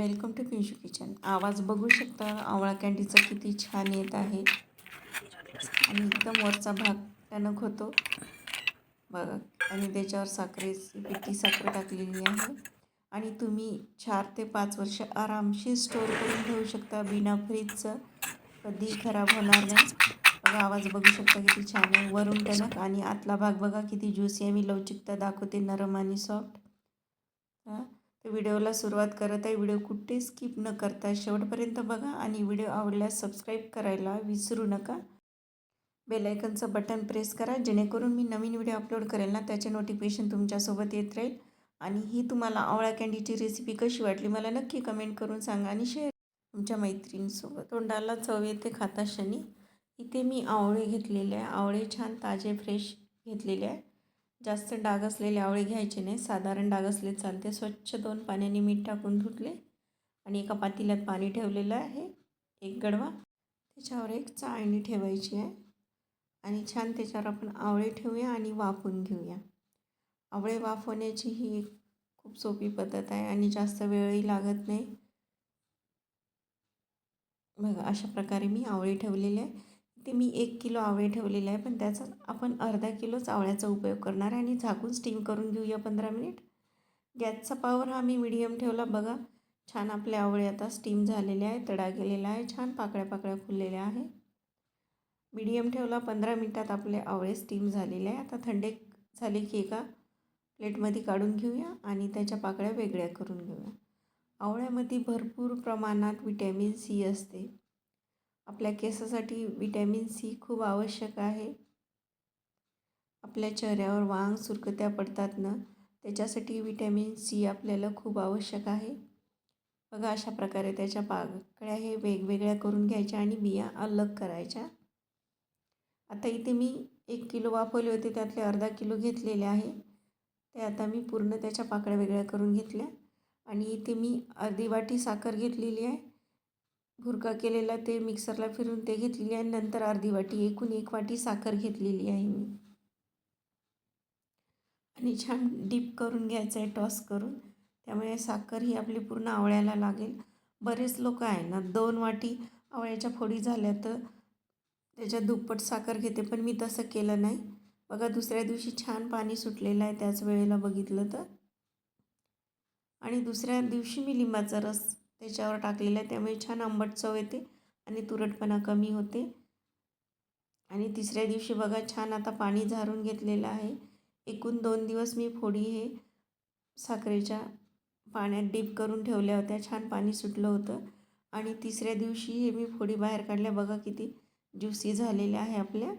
Welcome to पिंशू kitchen आवाज बघू शकता आवळा कँडीचा किती छान येत आहे. आणि एकदम वरचा भाग टणक होतो. बघा आणि त्याच्यावर साखरेची पिठी साखर टाकलेली आहे. आणि तुम्ही चार ते पाच वर्ष आरामशीर स्टोअर करून ठेवू शकता बिना फ्रीजचं कधी खराब होणार नाही. बघा आवाज बघू शकता किती छान आहे. वरून टणक आणि आतला भाग बघा किती ज्युसी आहे. मी लवचिकता दाखवते नरम आणि सॉफ्ट हां. तर व्हिडिओला सुरुवात करत आहे. व्हिडिओ कुठे स्किप न करता शेवटपर्यंत बघा आणि व्हिडिओ आवडल्यास सबस्क्राईब करायला विसरू नका. बेलायकनचं बटन प्रेस करा जेणेकरून मी नवीन व्हिडिओ अपलोड करेल ना त्याचे नोटिफिकेशन तुमच्यासोबत येत राहील. आणि ही तुम्हाला आवळा कँडीची रेसिपी कशी वाटली मला नक्की कमेंट करून सांगा आणि शेअर तुमच्या मैत्रिणींसोबत. तोंडाला चव येते खाता क्षणी इथे मी आवळे घेतलेले आहे. आवळे छान ताजे फ्रेश घेतलेले आहे. जास्त डाग असलेले आवळे घ्यायचे नाही. साधारण डाग असले चालते. स्वच्छ दोन पाण्याने मीठ टाकून धुतले आणि एका पातेल्यात पाणी ठेवलेलं आहे. एक गडवा. त्याच्यावर एक चाळणी ठेवायची आहे. आणि छान त्याच्यावर आपण आवळे ठेवूया आणि वाफून घेऊया. आवळे वाफवण्याची ही एक खूप सोपी पद्धत आहे आणि जास्त वेळही लागत नाही. बघा अशा प्रकारे मी आवळे ठेवलेले आहे. ते मी एक किलो आवळे ठेवलेले आहे पण त्याचा आपण अर्धा किलोच आवळ्याचा उपयोग करणार आहे आणि झाकून स्टीम करून घेऊया पंधरा मिनिट गॅसचा पावर हा मी मिडियम ठेवला. बघा छान आपले आवळे आता स्टीम झालेले आहे तडा गेलेला आहे छान पाकळ्या पाकळ्या फुललेल्या आहे. मीडियम ठेवला पंधरा मिनटात आपले आवळे स्टीम झालेले आहे. आता थंडे झाले की एका प्लेटमध्ये काढून घेऊया आणि त्याच्या पाकळ्या वेगळ्या करून घेऊया. आवळ्यामध्ये भरपूर प्रमाणात विटॅमिन सी असते. आपल्या केसासाठी विटॅमिन सी खूप आवश्यक आहे. आपल्या चेहऱ्यावर वांग सुरकत्या पडतात ना त्याच्यासाठी विटॅमिन सी आपल्याला खूप आवश्यक आहे. बघा अशा प्रकारे त्याच्या पाकळ्या हे वेगवेगळ्या करून घ्यायच्या आणि बिया अलग करायच्या. आता इथे मी एक किलो वाफवले होते त्यातले अर्धा किलो घेतलेले आहे. ते आता मी पूर्ण त्याच्या पाकळ्या वेगळ्या करून घेतल्या. आणि इथे मी अर्धी वाटी साखर घेतलेली आहे. भुरका केलेला ते मिक्सरला फिरून ते घेतलेली आहे. नंतर अर्धी वाटी एकूण एक वाटी साखर घेतलेली आहे मी. आणि छान डीप करून घ्यायचं आहे टॉस करून. त्यामुळे साखर ही आपली पूर्ण आवळ्याला लागेल. बरेच लोक आहे ना दोन वाटी आवळ्याच्या फोडी झाल्या तर त्याच्यात दुप्पट साखर घेते पण मी तसं केलं नाही. बघा दुसऱ्या दिवशी छान पाणी सुटलेलं आहे त्याच वेळेला बघितलं तर. आणि दुसऱ्या दिवशी मी लिंबाचा रस त्याच्यावर टाकलेलं आहे. त्यामुळे छान आंबट चव येते आणि तुरटपणा कमी होते. आणि तिसऱ्या दिवशी बघा छान आता पाणी झारून घेतलेलं आहे. एकूण दोन दिवस मी फोडी हे साखरेच्या पाण्यात डीप करून ठेवल्या होत्या. छान पाणी सुटलं होतं. आणि तिसऱ्या दिवशी हे मी फोडी बाहेर काढल्या. बघा किती ज्युसी झालेल्या आहे आपल्या.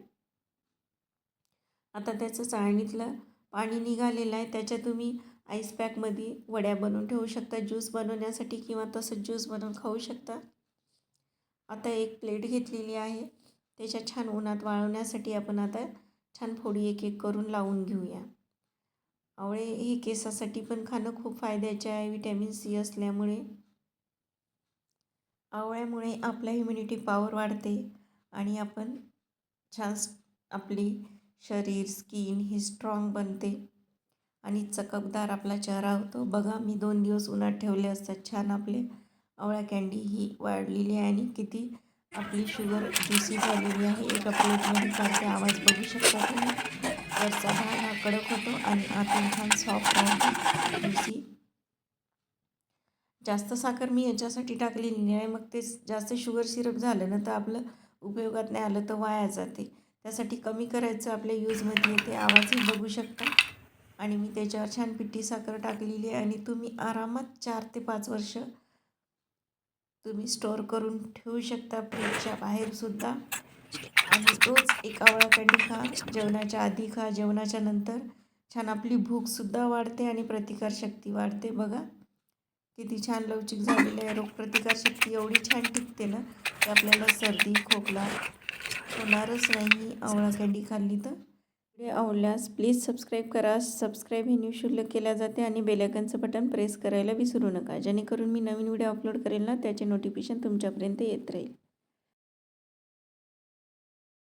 आता त्याचं चाळणीतलं पाणी निघालेलं आहे. त्याच्या तुम्ही आईस पॅकमध्ये वड्या बनवून ठेवू शकता ज्यूस बनवण्यासाठी किंवा तसं ज्यूस बनवून खाऊ शकता. आता एक प्लेट घेतलेली आहे. त्याच्या छान उन्हात वाळवण्यासाठी आपण आता छान फोडी एक एक करून लावून घेऊया. आवळे हे केसासाठी पण खाणं खूप फायद्याचे आहे. विटॅमिन सी असल्यामुळे आवळ्यामुळे आपल्या इम्युनिटी पॉवर वाढते आणि आपण छान आपली शरीर स्किन ही स्ट्रॉंग बनते. आणि चकबदार आपला चेहरा होतो. बघा मी दोन दिवस उन्हात ठेवले असतात. छान आपले आवळ्या कँडी ही वाढलेली आहे आणि किती आपली शुगर ज्युसी झालेली आहे. एका प्लेटमध्ये काढते आवाज बघू शकता तुम्ही. वरचा भाग हा कडक होतो आणि आतून छान सॉफ्ट राहतो ज्युसी जास्त साखर मी याच्यासाठी टाकलेली नाही. मग ते जास्त शुगर सिरप झालं ना तर आपलं उपयोगात नाही आलं तर वाया जाते. त्यासाठी कमी करायचं आपल्या यूजमध्ये येते आवाजही बघू शकता. आणि मी त्याच्यावर छान पिठी साखर टाकलेली आहे आणि तुम्ही आरामात चार ते पाच वर्ष तुम्ही स्टोअर करून ठेवू शकता फ्रीजच्या बाहेरसुद्धा आणि रोज एक आवळा खा जेवणाच्या आधी खा जेवणाच्या नंतर छान आपली भूकसुद्धा वाढते आणि प्रतिकारशक्ती वाढते. बघा किती छान लवचिक झालेलं आहे. रोगप्रतिकारशक्ती एवढी छान टिकते ना की आपल्याला सर्दी खोकला होणारच नाही. आवळा कँडी खाल्ली तर. आवडल्यास प्लीज सबस्क्राईब करा. सबस्क्राईब हे निःशुल्क केल्या जाते आणि बेलायकनचं बटन प्रेस करायला विसरू नका. जेणेकरून मी नवीन व्हिडिओ अपलोड करेल ना त्याचे नोटिफिकेशन तुमच्यापर्यंत येत राहील.